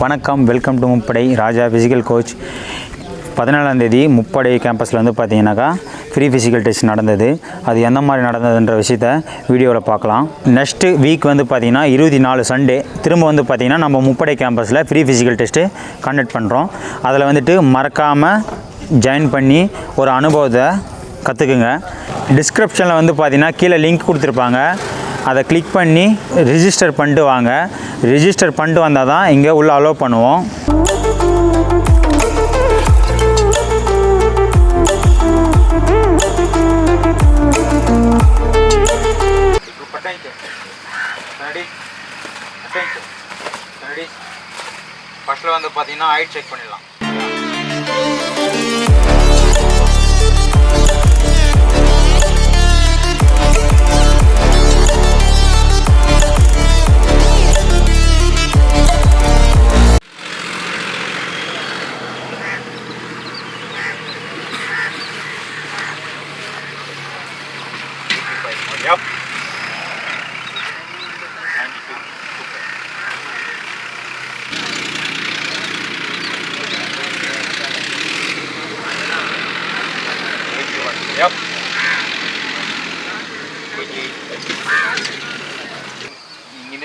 வணக்கம் welcome to முப்படை ராஜா physical coach பதினேழாந்தேதி முப்படை கேம்பஸில் வந்து பார்த்தீங்கன்னாக்கா ஃப்ரீ ஃபிசிக்கல் டெஸ்ட் நடந்தது. அது எந்த மாதிரி நடந்ததுன்ற விஷயத்த வீடியோவில் பார்க்கலாம் நெக்ஸ்ட்டு வீக் வந்து பார்த்தீங்கன்னா இருபத்தி நாலு சண்டே திரும்ப வந்து பார்த்தீங்கன்னா நம்ம முப்படை கேம்பஸில் ஃப்ரீ ஃபிசிக்கல் டெஸ்ட்டு கண்டக்ட் பண்ணுறோம் அதில் வந்துட்டு மறக்காமல் ஜாயின் பண்ணி ஒரு அனுபவத்தை கற்றுக்குங்க டிஸ்கிரிப்ஷனில் வந்து பார்த்தீங்கன்னா கீழே லிங்க் கொடுத்துருப்பாங்க. அதை கிளிக் பண்ணி ரிஜிஸ்டர் பண்ணிட்டு வாங்க. ரிஜிஸ்டர் பண்ணிட்டு வந்தால் தான் இங்கே உள்ளே அலோவ் பண்ணுவோம். ஃபஸ்ட்டில் வந்து பார்த்தீங்கன்னா ஹைட் செக் பண்ணிடலாம்.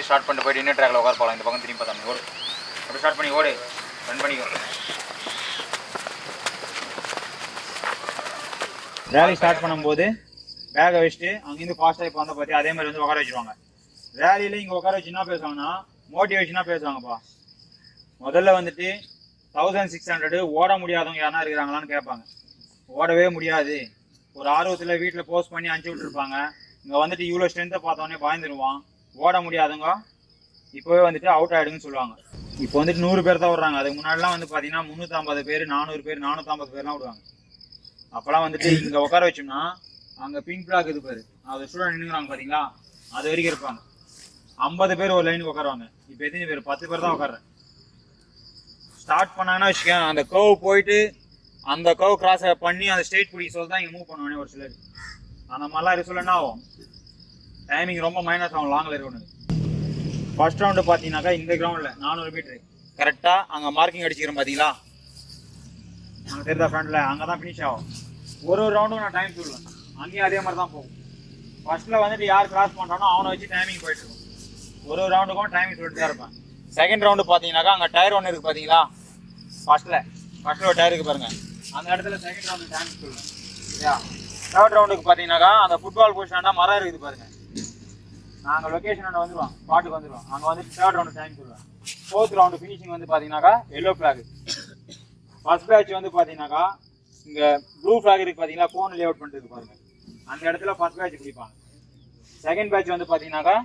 ஸ்டார்ட் பண்ணிட்டு போயிட்டு இன்னும் ட்ராக்ல உட்கார போகலாம் இந்த பக்கம் திரும்பி பார்த்தா ஓடு. அப்படியே ஸ்டார்ட் பண்ணி ஓடு. ரன் பண்ணிக்கோ ரேலி ஸ்டார்ட் பண்ணும்போது பேகை வச்சுட்டு அங்கேருந்து ஃபாஸ்ட்டாக இப்போ வந்து பார்த்து அதே மாதிரி வந்து உட்கார வச்சிருவாங்க. ரேலியில் இங்கே உட்கார வச்சு என்ன பேசுவாங்கன்னா மோட்டிவேஷனாக பேசுவாங்கப்பா. முதல்ல வந்துட்டு தௌசண்ட் சிக்ஸ் ஹண்ட்ரடு ஓட முடியாதவங்க யாரா இருக்கிறாங்களான்னு கேட்பாங்க. ஓடவே முடியாது. ஒரு ஆர்வத்தில் வீட்டில் போஸ்ட் பண்ணி அனுப்பிச்சி விட்டுருப்பாங்க. இங்கே வந்துட்டு இவ்வளோ ஸ்ட்ரென்த்தை பார்த்தோன்னே பாய்ந்துருவான். ஓட முடியாதவங்க இப்போவே வந்துட்டு அவுட் ஆகிடுங்கன்னு சொல்லுவாங்க. இப்போ வந்துட்டு நூறு பேர் தான் விடுறாங்க அதுக்கு முன்னாடிலாம் வந்து பார்த்தீங்கன்னா முந்நூற்றம்பது பேர் நானூறு பேர் நானூற்றம்பது பேர்லாம் விடுவாங்க அப்போலாம் வந்துட்டு இங்கே உட்கார வச்சோம்னா அங்கே பிங்க் பிளாக் இது பேர். அது ஸ்டூடெண்ட் நின்றுறாங்க பார்த்தீங்களா அது வரைக்கும் இருப்பாங்க. ஐம்பது பேர் ஒரு லைனுக்கு உட்காருவாங்க. இப்போ எத்தனை பேர்? பத்து பேர் தான் உட்கார்றேன் ஸ்டார்ட் பண்ணாங்கன்னா வச்சுக்கேன் அந்த கர்வ் போயிட்டு அந்த கர்வ் கிராஸ் பண்ணி அந்த ஸ்ட்ரெயிட் பிடிக்க சொல்லி தான் இங்கே மூவ் பண்ணுவானே ஒரு சிலர். அந்த மாதிரிலாம் இருக்க சொல்ல என்ன ஆகும்? டைமிங் ரொம்ப மைனஸ் ஆகும் லாங்கில் இருக்கணும். ஃபர்ஸ்ட் ரவுண்டு பார்த்தீங்கன்னாக்கா இந்த கிரவுண்டில் நானூறு மீட்ரு கரெக்டாக அங்கே மார்க்கிங் அடிச்சுக்கிறேன் பார்த்தீங்களா அங்கே தெரிஞ்ச ஃப்ரெண்டில் அங்கே தான் ஃபினிஷ் ஆகும். ஒரு ஒரு ரவுண்டும் நான் டைம் சொல்லுவேன் அங்கேயும் அதே மாதிரி தான் போகும். ஃபர்ஸ்ட்டில் வந்துட்டு யார் கிராஸ் பண்ணுறானோ அவனை வச்சு டைமிங் போயிட்டு இருக்கும். ஒரு ஒரு ரவுண்டுக்கும் டைமிங் சொல்லிட்டு தான் இருப்பேன். செகண்ட் ரவுண்டு பார்த்தீங்கன்னாக்கா அங்கே டயர் ஒன்று இருக்குது பார்த்தீங்களா ஃபர்ஸ்ட்டில் ஃபர்ஸ்ட்டில் ஒரு டயர் இருக்குது பாருங்கள் அந்த இடத்துல செகண்ட் ரவுண்டு டைமிங் சொல்லுவேன் சரியா தேர்ட் ரவுண்டுக்கு பார்த்தீங்கன்னாக்கா அந்த ஃபுட்பால் பொசிஷனாக மரம் இருக்குது பாருங்கள் நாங்கள் லொக்கேஷன் வந்துடுவோம் ஸ்பாட்டுக்கு வந்துடுவோம் அங்கே வந்து தேர்ட் ரவுண்டு டைம் சொல்லுவேன். ஃபோர்த் ரவுண்டு ஃபினிஷிங் வந்து பார்த்தீங்கன்னாக்கா எல்லோ ஃப்ளாக் ஃபர்ஸ்ட் பேட்ச் வந்து பார்த்தீங்கன்னாக்கா இங்கே ப்ளூ ஃப்ளாக் இருக்கு பார்த்தீங்கன்னா ஃபோன் லே அவுட் பண்ணிட்டு பாருங்கள் அந்த இடத்துல ஃபர்ஸ்ட் பேட்ச் பிடிப்பாங்க. செகண்ட் பேட்ச் வந்து பார்த்தீங்கன்னாக்கா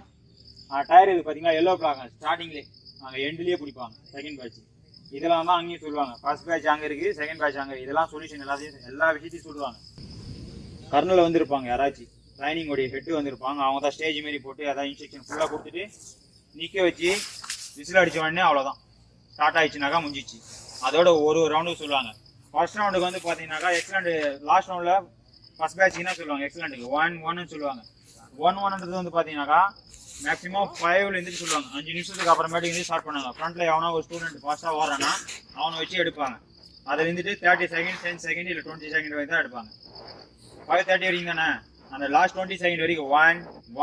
டயர் இது பார்த்தீங்கன்னா எல்லோ ஃப்ளாக் ஸ்டார்டிங்லேயே அங்கே எண்ட்லேயே பிடிப்பாங்க செகண்ட் பேட்ச் இதெல்லாம் தான் அங்கேயும் சொல்லுவாங்க. ஃபர்ஸ்ட் பேட்ச் அங்கே இருக்குது செகண்ட் பேட்ச் அங்கே இதெல்லாம் சொல்யூஷன் எல்லாத்தையும் எல்லா விஷயத்தையும் சொல்லுவாங்க. கர்னல் வந்திருப்பாங்க யாராச்சும். ட்ரைனிங் ஹெட்டு வந்திருப்பாங்க. அவங்க தான் ஸ்டேஜ் மாரி போட்டு அதான் இன்ஸ்ட்ரக்ஷன் ஃபுல்லாக கொடுத்துட்டு நிற்க வச்சு விசில் அடித்த உடனே அவ்வளோதான் ஸ்டார்ட் ஆகிடுச்சுனாக்கா முடிஞ்சிச்சு. அதோட ஒரு ஒரு ரவுண்டுக்கு சொல்லுவாங்க. ஃபர்ஸ்ட் ரவுண்டுக்கு வந்து பார்த்தீங்கன்னாக்கா எக்ஸலண்ட் லாஸ்ட் ரவுண்டில் ஃபஸ்ட் பேட்சிங்னா சொல்லுவாங்க. எக்ஸலண்ட்டுக்கு ஒன் ஒன்னு சொல்லுவாங்க. ஒன் ஒன்ன்றது வந்து பார்த்தீங்கன்னாக்கா மேக்ஸிமம் ஃபைவ்ல இருந்து சொல்லுவாங்க. அஞ்சு நிமிஷத்துக்கு அப்புறமேட்டு இருந்து ஸ்டார்ட் பண்ணாங்க ஃப்ரண்ட்ல எவனா ஒரு ஸ்டூடெண்ட் ஃபாஸ்ட்டாக ஓடுறான்னா அவனை வச்சு எடுப்பாங்க. அதில் இருந்துட்டு தேர்ட்டி செகண்ட் டென் செகண்ட் இல்லை டுவெண்ட்டி செகண்ட் வரைக்கும் தான் எடுப்பாங்க. ஃபைவ் தேர்ட்டி வரைக்கும் தானே அந்த லாஸ்ட் டுவெண்ட்டி செகண்ட் வரைக்கும் ஒன்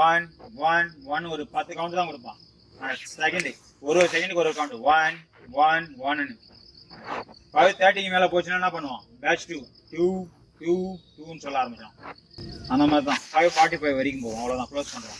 ஒன் ஒன் ஒன் ஒரு பத்து கவுண்ட் தான் கொடுப்பான். செகண்டு ஒரு ஒரு செகண்டுக்கு ஒரு கவுண்ட் ஒன் ஒன் ஒன்னு ஃபைவ் தேர்ட்டிக்கு மேலே போச்சுன்னா என்ன பண்ணுவான்? பேட்ச் டூ டூ டூ டூன்னு சொல்ல ஆரம்பிச்சான். அந்த மாதிரி தான். ஃபைவ் ஃபார்ட்டி ஃபைவ் வரைக்கும் போகும் அவ்வளோதான் க்ளோஸ் பண்ணுறோம்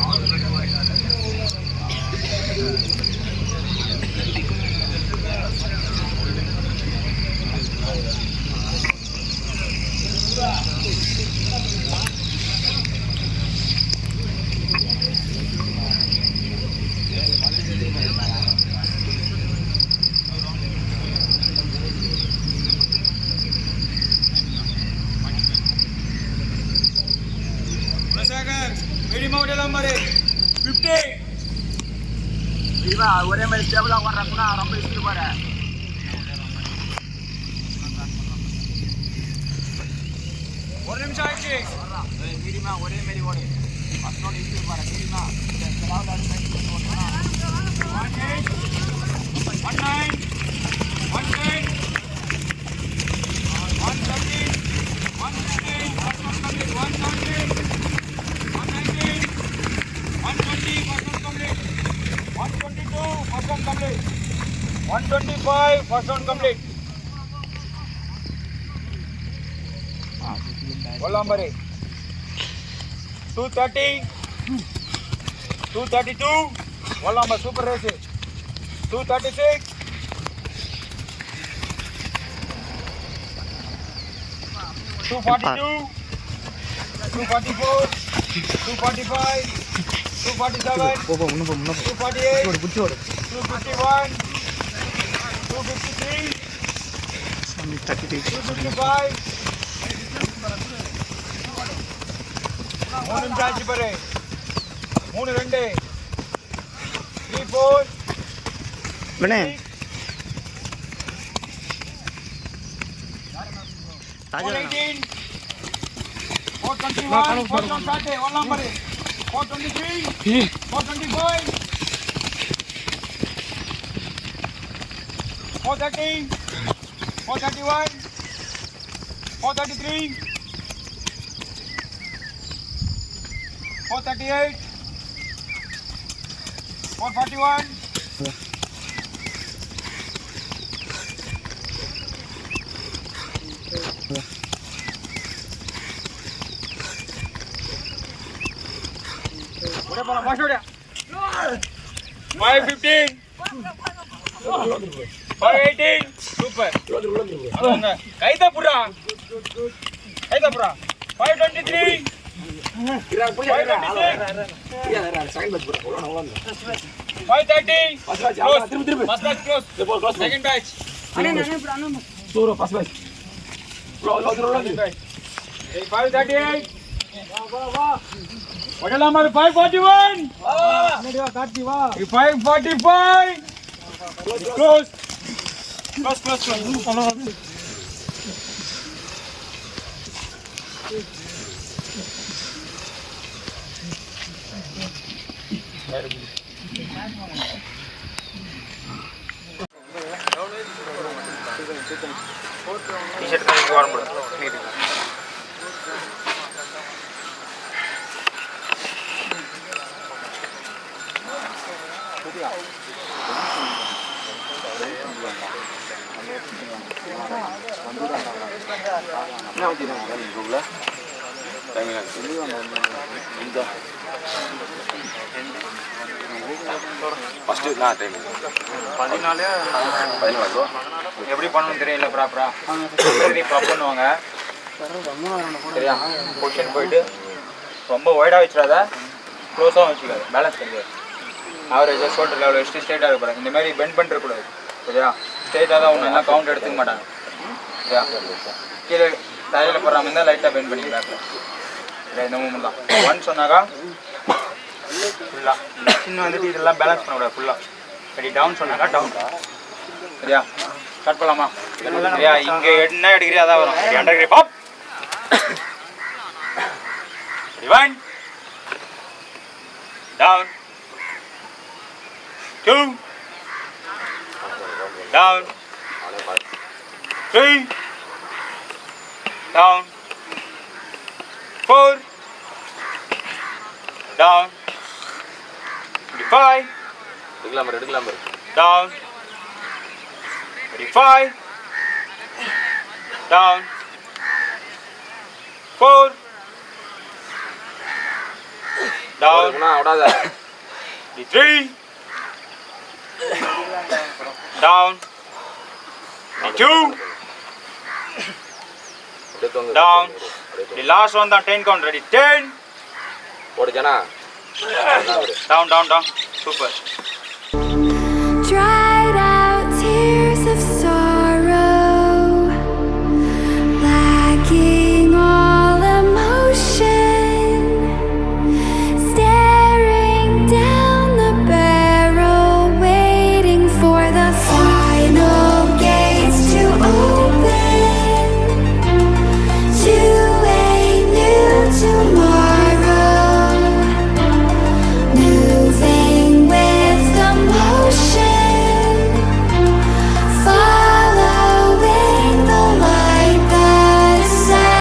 ஒரே மாதிரி ஸ்டேபிளா ஓடுறாங்கன்னா ரொம்ப இஷ்டம் பாரு ஒரு நிமிஷம் ஆயிடுச்சு. மீடியமா ஒரே மாதிரி ஓடு. ஃபர்ஸ்ட் இஷ்டம் பாரு மீடியமா. One eight, one nine, one ten, one thirteen, one fifteen, first one 5, first round complete. Ball number 8. 230. 232. Ball number super race. 236. Two forty-two, two forty-four, two forty-five, two forty-seven, two forty-eight, two fifty-one, Only 30 days. 3 branch pare 3 2 3 4 bene ताज़ा 18 421 420 all number 423 425 430, 431, 433, 438, 441, 550 Super. அதாங்க. கைதா புறா. கைதா புறா. Five twenty three. Five twenty six. Five thirty. Close. First batch close. Second batch. Five Bas bas bas. Ana abi. T shirt का एक और बड़ा नहीं Yeah. Close, close. T-shirt பதினாலு எப்படி பண்ணணும் தெரியல ப்ராப்பரா சரி ப்ராப் பண்ணுவாங்க சரியா பொசிஷன் போயிட்டு ரொம்ப ஒய்டாக வச்சிடாத க்ளோஸாக வச்சுக்காது பேலன்ஸ் கிடையாது ஆவரேஜாக ஷோல்டர் லெவல் வச்சுட்டு ஸ்ட்ரெயிட்டாக இருக்க இந்த மாதிரி பெண்ட் பண்ணிருக்கூடாது சரியா ஸ்ட்ரெயிட்டாக தான் ஒன்று எல்லாம் கவுண்ட் எடுத்துக்க மாட்டாங்க. சரியா? கீழே தலையில் போடுற மாதிரி இருந்தால் லைட்டாக பெயிண்ட் பண்ணி பேக்கில் இல்லை இந்த மூமெண்ட் தான் ஒன் சொன்னாக்கா ஃபுல்லாக சின்ன வந்துட்டு இதெல்லாம் பேலன்ஸ் பண்ணக்கூடாது ஃபுல்லாக சரி டவுன் சொன்னாக்கா டவுன் சரியா? கட் பண்ணலாமா? சரியா? இங்கே என்ன எடுக்கிறியா அதான் வரும். சரி under grape up one down two down three down four down five எடுக்கலாம் பாரு எடுக்கலாம் பாரு down. 35. Down. 4. Down. விடாத 33. Down. 22. Down. The last one, the 10 count ready. 10. போடு ஜனா Down, down, down. Super.